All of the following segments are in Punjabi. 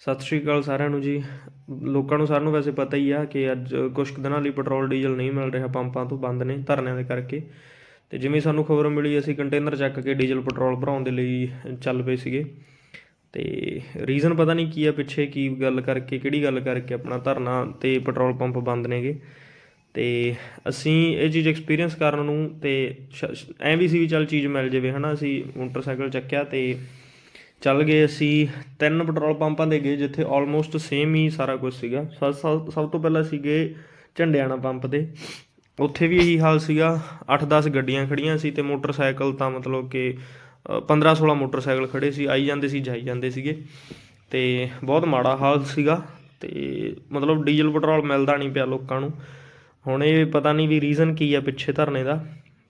ਸਤਿ ਸ਼੍ਰੀ ਅਕਾਲ ਸਾਰਿਆਂ ਨੂੰ ਜੀ। ਲੋਕਾਂ ਨੂੰ ਸਾਰਿਆਂ ਨੂੰ ਵੈਸੇ ਪਤਾ ਹੀ ਆ ਕਿ ਅੱਜ ਕੁਝ ਕੁ ਦਿਨਾਂ ਲਈ ਪੈਟਰੋਲ, ਡੀਜ਼ਲ ਨਹੀਂ ਮਿਲ ਰਿਹਾ ਪੰਪਾਂ ਤੋਂ ਬੰਦ ਨੇ ਧਰਨਿਆਂ ਦੇ ਕਰਕੇ। ਤੇ ਜਿਵੇਂ ਸਾਨੂੰ ਖਬਰ ਮਿਲੀ, ਅਸੀਂ ਕੰਟੇਨਰ ਚੱਕ ਕੇ ਡੀਜ਼ਲ, ਪੈਟਰੋਲ ਭਰਾਉਣ ਦੇ ਲਈ ਚੱਲ ਪਏ ਸੀਗੇ। ਤੇ ਰੀਜ਼ਨ ਪਤਾ ਨਹੀਂ ਕੀ ਆ, ਪਿੱਛੇ ਕੀ ਗੱਲ ਕਰਕੇ, ਕਿਹੜੀ ਗੱਲ ਕਰਕੇ ਆਪਣਾ ਧਰਨਾ ਤੇ ਪੈਟਰੋਲ ਪੰਪ ਬੰਦ ਨੇਗੇ। ਤੇ ਅਸੀਂ ਇਹ ਚੀਜ਼ ਐਕਸਪੀਰੀਅੰਸ ਕਰਨ ਨੂੰ ਤੇ ਐਂ ਵੀ ਸੀ ਵੀ ਚੱਲ ਚੀਜ਼ ਮਿਲ ਜਾਵੇ, ਹਨਾ? ਅਸੀਂ ਮੋਟਰਸਾਈਕਲ ਚੱਕਿਆ ਤੇ ਚੱਲ ਗਏ ਅਸੀਂ, ਤਿੰਨ ਪੈਟਰੋਲ ਪੰਪਾਂ ਦੇ ਗਏ ਜਿੱਥੇ ਆਲਮੋਸਟ ਸੇਮ ਹੀ ਸਾਰਾ ਕੁਝ ਸੀਗਾ। ਸਭ ਸਭ ਤੋਂ ਪਹਿਲਾਂ ਸੀਗੇ ਝੰਡਿਆਣਾ ਪੰਪ ਤੇ। ਉੱਥੇ ਵੀ ਇਹੀ ਹਾਲ ਸੀਗਾ 8-10 ਗੱਡੀਆਂ ਖੜੀਆਂ ਸੀ ਤੇ ਮੋਟਰਸਾਈਕਲ ਤਾਂ ਮਤਲਬ ਕਿ 15-16 ਮੋਟਰਸਾਈਕਲ ਖੜੇ ਸੀ, ਆਈ ਜਾਂਦੇ ਸੀ, ਜਾਈ ਜਾਂਦੇ ਸੀਗੇ। ਤੇ ਬਹੁਤ ਮਾੜਾ ਹਾਲ ਸੀਗਾ ਤੇ ਮਤਲਬ ਡੀਜ਼ਲ ਪੈਟਰੋਲ ਮਿਲਦਾ ਨਹੀਂ ਪਿਆ ਲੋਕਾਂ ਨੂੰ। ਹੁਣ ਇਹ ਪਤਾ ਨਹੀਂ ਵੀ ਰੀਜ਼ਨ ਕੀ ਆ ਪਿੱਛੇ ਧਰਨੇ ਦਾ।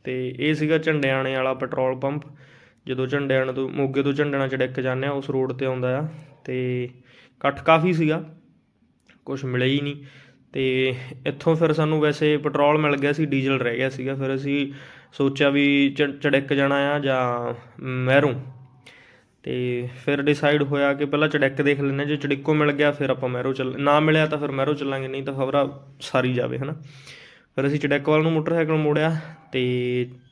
ਤੇ ਇਹ ਸੀਗਾ ਝੰਡਿਆਣੇ ਵਾਲਾ ਪੈਟਰੋਲ ਪੰਪ। ਜਦੋਂ ਝੰਡਿਆਣੇ ਤੋਂ ਮੋਗੇ ਤੋਂ ਝੰਡਿਆਣਾ ਚੜਿੱਕ ਜਾਂਦੇ ਆ ਉਸ ਰੋਡ ਤੇ ਆਉਂਦਾ ਆ ਤੇ ਇਕੱਠ ਕਾਫੀ ਸੀਗਾ ਕੁਝ ਮਿਲਿਆ ਹੀ ਨਹੀਂ ਤੇ ਇੱਥੋਂ ਫਿਰ ਸਾਨੂੰ ਵੈਸੇ ਪੈਟਰੋਲ ਮਿਲ ਗਿਆ ਸੀ ਡੀਜ਼ਲ ਰਹਿ ਗਿਆ ਸੀਗਾ ਫਿਰ ਅਸੀਂ ਸੋਚਿਆ ਵੀ ਚੜੈਕ ਜਾਣਾ ਆ ਜਾਂ ਮਹਿਰੋਂ ਤੇ ਫਿਰ ਡਿਸਾਈਡ ਹੋਇਆ ਕਿ ਪਹਿਲਾਂ ਚੜੈਕ ਦੇਖ ਲੈਂਦੇ ਹਾਂ, ਜੇ ਚੜਿੱਕੋ ਮਿਲ ਗਿਆ ਫਿਰ ਆਪਾਂ ਮਹਿਰੋ ਚੱਲ ਨਾ ਮਿਲਿਆ ਤਾਂ ਫਿਰ ਮਹਿਰੋ ਚੱਲਾਂਗੇ ਨਹੀਂ ਤਾਂ ਖਬਰਾ ਸਾਰੀ ਜਾਵੇ ਹਨਾ। ਫਿਰ ਅਸੀਂ ਚੜਿੱਕ ਵੱਲ ਨੂੰ ਮੋਟਰਸਾਈਕਲ ਮੋੜਿਆ ਤੇ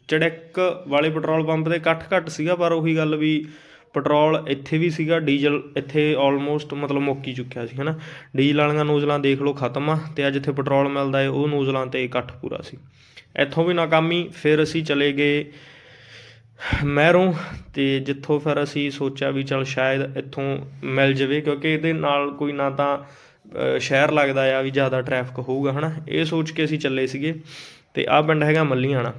ਚੜਿੱਕ ਵਾਲੇ ਪੈਟਰੋਲ ਪੰਪ ਤੇ ਇਕੱਠ ਘੱਟ ਸੀਗਾ, ਪਰ ਉਹੀ ਗੱਲ ਵੀ ਪੈਟਰੋਲ ਇੱਥੇ ਵੀ ਸੀਗਾ, ਡੀਜ਼ਲ ਇੱਥੇ ਆਲਮੋਸਟ ਮਤਲਬ ਮੁੱਕ ਹੀ ਚੁੱਕਿਆ ਸੀ, ਹਨਾ। ਡੀਜ਼ਲ ਵਾਲੀਆਂ ਨੋਜ਼ਲਾਂ ਦੇਖ ਲਓ ਖਤਮ ਆ, ਤੇ ਅੱਜ ਜਿੱਥੇ ਪੈਟਰੋਲ ਮਿਲਦਾ ਏ, ਉਹ ਨੋਜ਼ਲਾਂ ਤੇ ਇਕੱਠ ਪੂਰਾ ਸੀ। ਇੱਥੋਂ ਵੀ ਨਾਕਾਮੀ, ਫਿਰ ਅਸੀਂ ਚਲੇ ਗਏ ਮਹਿਰੋਂ, ਤੇ ਜਿੱਥੋਂ ਫਿਰ ਅਸੀਂ ਸੋਚਿਆ ਵੀ ਚਲ ਸ਼ਾਇਦ ਇੱਥੋਂ ਮਿਲ ਜਾਵੇ, ਕਿਉਂਕਿ ਇਹਦੇ ਨਾਲ ਕੋਈ ਨਾ ਤਾਂ ਸ਼ਹਿਰ ਲੱਗਦਾ ਆ ਵੀ ਜ਼ਿਆਦਾ ਟ੍ਰੈਫਿਕ ਹੋਊਗਾ, ਹਨਾ। ਇਹ ਸੋਚ ਕੇ ਅਸੀਂ ਚੱਲੇ ਸੀਗੇ, ਤੇ ਆਹ ਪਿੰਡ ਹੈਗਾ ਮੱਲੀਆਣਾ।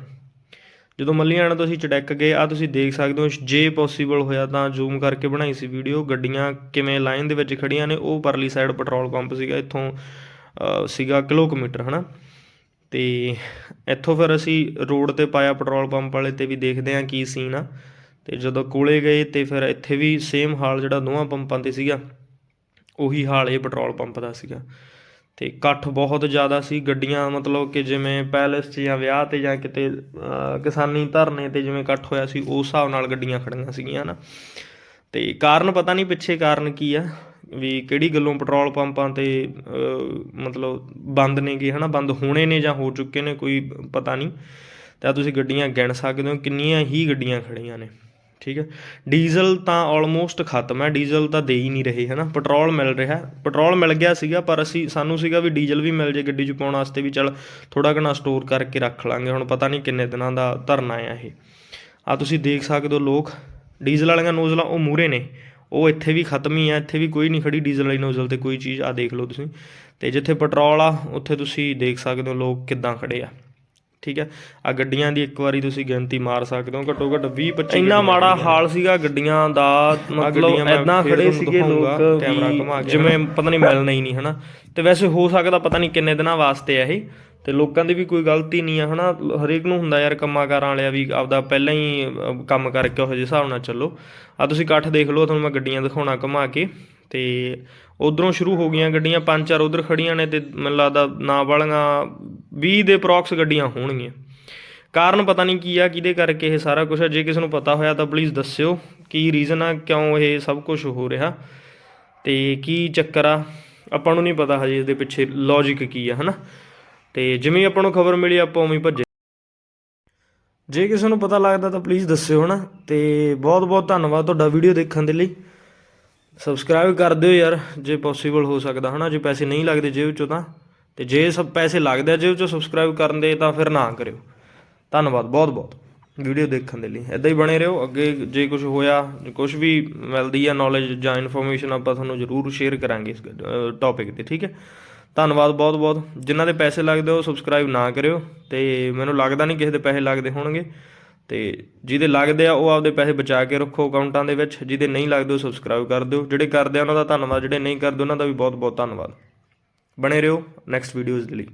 ਜਦੋਂ ਮੱਲੀਆਣਾ ਤੋਂ ਅਸੀਂ ਚੜੈਕ ਗਏ ਆ ਤੁਸੀਂ ਦੇਖ ਸਕਦੇ ਹੋ ਜੇ ਪੋਸੀਬਲ ਹੋਇਆ ਤਾਂ ਜ਼ੂਮ ਕਰਕੇ ਬਣਾਈ ਸੀ ਵੀਡੀਓ ਗੱਡੀਆਂ ਕਿਵੇਂ ਲਾਈਨ ਦੇ ਵਿੱਚ ਖੜੀਆਂ ਨੇ ਉਹ ਪਰਲੀ ਸਾਈਡ ਪੈਟਰੋਲ ਪੰਪ ਸੀਗਾ ਇੱਥੋਂ ਅ, ਸੀਗਾ ਕਿਲੋਮੀਟਰ ਹਨਾ? ਤੇ ਇੱਥੋਂ ਫਿਰ ਅਸੀਂ ਰੋਡ ਤੇ ਪਾਇਆ ਪੈਟਰੋਲ ਪੰਪ ਵਾਲੇ ਤੇ ਵੀ ਦੇਖਦੇ ਹਾਂ ਕੀ ਸੀਨ ਆ। ਤੇ ਜਦੋਂ ਕੋਲੇ ਗਏ ਤੇ ਫਿਰ ਇੱਥੇ ਵੀ ਸੇਮ ਹਾਲ ਜਿਹੜਾ ਦੋਵਾਂ ਪੰਪਾਂ ਤੇ ਸੀਗਾ ਉਹੀ ਹਾਲ ਇਹ ਪੈਟਰੋਲ ਪੰਪ ਦਾ ਸੀਗਾ। ਅਤੇ ਇਕੱਠ ਬਹੁਤ ਜ਼ਿਆਦਾ ਸੀ। ਗੱਡੀਆਂ ਮਤਲਬ ਕਿ ਜਿਵੇਂ ਪੈਲੇਸ 'ਚ ਜਾਂ ਵਿਆਹ ਤੇ ਜਾਂ ਕਿਤੇ ਕਿਸਾਨੀ ਧਰਨੇ ਤੇ ਜਿਵੇਂ ਇਕੱਠ ਹੋਇਆ ਸੀ, ਉਸ ਹਿਸਾਬ ਨਾਲ ਗੱਡੀਆਂ ਖੜੀਆਂ ਸੀਗੀਆਂ ਹੈ ਨਾ ਅਤੇ ਕਾਰਨ ਪਤਾ ਨਹੀਂ ਪਿੱਛੇ ਕਾਰਨ ਕੀ ਆ, ਵੀ ਕਿਹੜੀ ਗੱਲੋਂ ਪੈਟਰੋਲ ਪੰਪਾਂ ਤੇ ਮਤਲਬ ਬੰਦ ਨੇਗੇ ਹਨਾ। ਬੰਦ ਹੋਣੇ ਨੇ ਜਾਂ ਹੋ ਚੁੱਕੇ ਨੇ, ਕੋਈ ਪਤਾ ਨਹੀਂ। ਤਾਂ ਤੁਸੀਂ ਗੱਡੀਆਂ ਗਿਣ ਸਕਦੇ ਹੋ, ਕਿੰਨੀਆਂ ਹੀ ਗੱਡੀਆਂ ਖੜੀਆਂ ਨੇ। ਠੀਕ ਹੈ। ਡੀਜ਼ਲ ਤਾਂ ਆਲਮੋਸਟ ਖਤਮ ਹੈ। ਡੀਜ਼ਲ ਤਾਂ ਦੇ ਹੀ ਨਹੀਂ ਰਹੇ, ਹਨਾ। ਪੈਟਰੋਲ ਮਿਲ ਰਿਹਾ ਪੈਟਰੋਲ ਮਿਲ ਗਿਆ ਸੀਗਾ, ਪਰ ਅਸੀਂ, ਸਾਨੂੰ ਸੀਗਾ ਵੀ ਡੀਜ਼ਲ ਵੀ ਮਿਲ ਜੇ ਗੱਡੀ 'ਚ ਪਾਉਣ ਵਾਸਤੇ ਵੀ ਚੱਲ ਥੋੜਾ ਘਣਾ ਸਟੋਰ ਕਰਕੇ ਰੱਖ ਲਾਂਗੇ। ਹੁਣ ਪਤਾ ਨਹੀਂ ਕਿੰਨੇ ਦਿਨਾਂ ਦਾ ਧਰਨਾ ਆ ਇਹ। ਆ ਤੁਸੀਂ ਦੇਖ ਸਕਦੇ ਹੋ ਲੋਕ, ਡੀਜ਼ਲ ਵਾਲੀਆਂ ਨੋਜ਼ਲਾਂ ਉਹ ਮੂਰੇ ਨੇ। ਉਹ ਇੱਥੇ ਵੀ ਖਤਮ ਹੀ ਆ, ਇੱਥੇ ਵੀ ਕੋਈ ਨਹੀਂ ਖੜੀ ਡੀਜ਼ਲ ਵਾਲੀ ਨੋਜ਼ਲ ਤੇ ਕੋਈ ਚੀਜ਼। ਆ ਦੇਖ ਲਓ ਤੁਸੀਂ। ਤੇ ਜਿੱਥੇ ਪੈਟਰੋਲ ਆ, ਉੱਥੇ ਤੁਸੀਂ ਦੇਖ ਸਕਦੇ ਹੋ ਲੋਕ ਕਿੱਦਾਂ ਖੜੇ ਆ। ਠੀਕ ਹੈ? ਆ ਗੱਡੀਆਂ ਦੀ ਇੱਕ ਵਾਰੀ ਤੁਸੀਂ ਗਿਣਤੀ ਮਾਰ ਸਕਦੇ ਹੋ ਘੱਟੋ ਘੱਟ 20 25 ਇੰਨਾ ਮਾੜਾ ਹਾਲ ਸੀਗਾ ਗੱਡੀਆਂ ਦਾ ਮਤਲਬ ਐਦਾਂ ਖੜੇ ਸੀਗੇ ਲੋਕ ਕੈਮਰਾ ਘੁਮਾ ਕੇ। ਜਿਵੇਂ ਪਤਾ ਨਹੀਂ ਮਿਲਣਾ ਹੀ ਨਹੀਂ ਹਨਾ? ਤੇ ਵੈਸੇ ਹੋ ਸਕਦਾ ਪਤਾ ਨਹੀਂ ਕਿੰਨੇ ਦਿਨਾਂ ਵਾਸਤੇ ਆ ਇਹ। ਤੇ ਲੋਕਾਂ ਦੀ ਵੀ ਕੋਈ ਗਲਤੀ ਨਹੀਂ ਆ ਹਨਾ? ਹਰੇਕ ਨੂੰ ਹੁੰਦਾ ਯਾਰ ਕੰਮਾਂ ਕਾਰਾਂ ਵਾਲਿਆ ਵੀ ਆਪਦਾ ਪਹਿਲਾਂ ਹੀ ਕੰਮ ਕਰਕੇ ਉਹ ਜਿਹੇ ਹਿਸਾਬ ਨਾਲ ਚੱਲੋ। ਆ ਤੁਸੀਂ ਇਕੱਠ ਦੇਖ ਲਓ ਤੁਹਾਨੂੰ ਮੈਂ ਗੱਡੀਆਂ ਦਿਖਾਉਣਾ ਘੁਮਾ ਕੇ। ਤੇ ਉਧਰੋਂ ਸ਼ੁਰੂ ਹੋ ਗਈਆਂ ਗੱਡੀਆਂ ਪੰਜ ਚਾਰ ਉਧਰ ਖੜੀਆਂ ਨੇ ਤੇ ਮੈਨੂੰ ਲੱਗਦਾ ਨਾ ਵਾਲੀਆਂ 20 ਦੇ ਅਪਰੋਕਸ ਗੱਡੀਆਂ ਹੋਣਗੀਆਂ। ਕਾਰਨ ਪਤਾ ਨਹੀਂ ਕੀ ਆ, ਕਿਹਦੇ ਕਰਕੇ ਇਹ ਸਾਰਾ ਕੁਝ ਜੇ ਕਿਸੇ ਨੂੰ ਪਤਾ ਹੋਇਆ ਤਾਂ ਪਲੀਜ਼ ਦੱਸਿਓ, ਕੀ ਰੀਜ਼ਨ ਆ, ਕਿਉਂ ਇਹ ਸਭ ਕੁਝ ਹੋ ਰਿਹਾ। ਤੇ ਕੀ ਚੱਕਰ ਆ, ਆਪਾਂ ਨੂੰ ਨਹੀਂ ਪਤਾ ਹਜੇ ਇਹਦੇ ਪਿੱਛੇ ਲੌਜੀਕ ਕੀ ਆ, ਹਨਾ। ਤੇ ਜਿਵੇਂ ਆਪਾਂ ਨੂੰ ਖਬਰ ਮਿਲੀ, ਆਪਾਂ ਉਵੇਂ ਭੱਜੇ। ਜੇ ਕਿਸੇ ਨੂੰ ਪਤਾ ਲੱਗਦਾ ਤਾਂ ਪਲੀਜ਼ ਦੱਸਿਓ, ਹਨਾ। ਤੇ ਬਹੁਤ ਬਹੁਤ ਧੰਨਵਾਦ ਤੁਹਾਡਾ ਵੀਡੀਓ ਦੇਖਣ ਦੇ ਲਈ। ਸਬਸਕ੍ਰਾਈਬ ਕਰ ਦਿਓ ਯਾਰ, ਜੇ ਪੋਸੀਬਲ ਹੋ ਸਕਦਾ, ਹਨਾ। ਜੇ ਪੈਸੇ ਨਹੀਂ ਲੱਗਦੇ ਜੇਬ ਚੋਂ ਤਾਂ। ਤੇ ਜੇ ਸਭ ਪੈਸੇ ਲੱਗਦੇ ਆ ਜੇ ਉਹ ਚੋਂ ਸਬਸਕ੍ਰਾਈਬ ਕਰਨ ਦੇ, ਤਾਂ ਫਿਰ ਨਾ ਕਰਿਓ। ਧੰਨਵਾਦ, ਬਹੁਤ ਬਹੁਤ। ਵੀਡੀਓ ਦੇਖਣ ਦੇ ਲਈ। ਇਦਾਂ ਹੀ ਬਣੇ ਰਹੋ। ਅੱਗੇ ਜੇ ਕੁਝ ਹੋਇਆ ਕੁਝ ਵੀ ਮਿਲਦੀ ਆ ਨੌਲੇਜ ਜਾਂ ਇਨਫੋਰਮੇਸ਼ਨ ਆਪਾਂ ਤੁਹਾਨੂੰ ਜ਼ਰੂਰ ਸ਼ੇਅਰ ਕਰਾਂਗੇ ਇਸ ਟੌਪਿਕ ਤੇ, ਠੀਕ ਹੈ? ਧੰਨਵਾਦ, ਬਹੁਤ ਬਹੁਤ। ਜਿਨ੍ਹਾਂ ਦੇ ਪੈਸੇ ਲੱਗਦੇ ਉਹ ਸਬਸਕ੍ਰਾਈਬ ਨਾ ਕਰਿਓ। ਤੇ ਮੈਨੂੰ ਲੱਗਦਾ ਨਹੀਂ ਕਿਸੇ ਦੇ ਪੈਸੇ ਲੱਗਦੇ ਹੋਣਗੇ। ਤੇ ਜਿਹਦੇ ਲੱਗਦੇ ਆ, ਉਹ ਆਪਦੇ ਪੈਸੇ ਬਚਾ ਕੇ ਰੱਖੋ ਅਕਾਊਂਟਾਂ ਦੇ ਵਿੱਚ। ਜਿਹਦੇ ਨਹੀਂ ਲੱਗਦੇ, ਉਹ ਸਬਸਕ੍ਰਾਈਬ ਕਰ ਦਿਓ। ਜਿਹੜੇ ਕਰਦੇ ਆ, ਉਹਨਾਂ ਦਾ ਧੰਨਵਾਦ। ਜਿਹੜੇ ਨਹੀਂ ਕਰਦੇ, ਉਹਨਾਂ ਦਾ ਵੀ ਬਹੁਤ ਬਹੁਤ ਧੰਨਵਾਦ। ਬਣੇ ਰਹੋ ਨੈਕਸਟ ਵੀਡੀਓਜ਼ ਦੇ ਲਈ।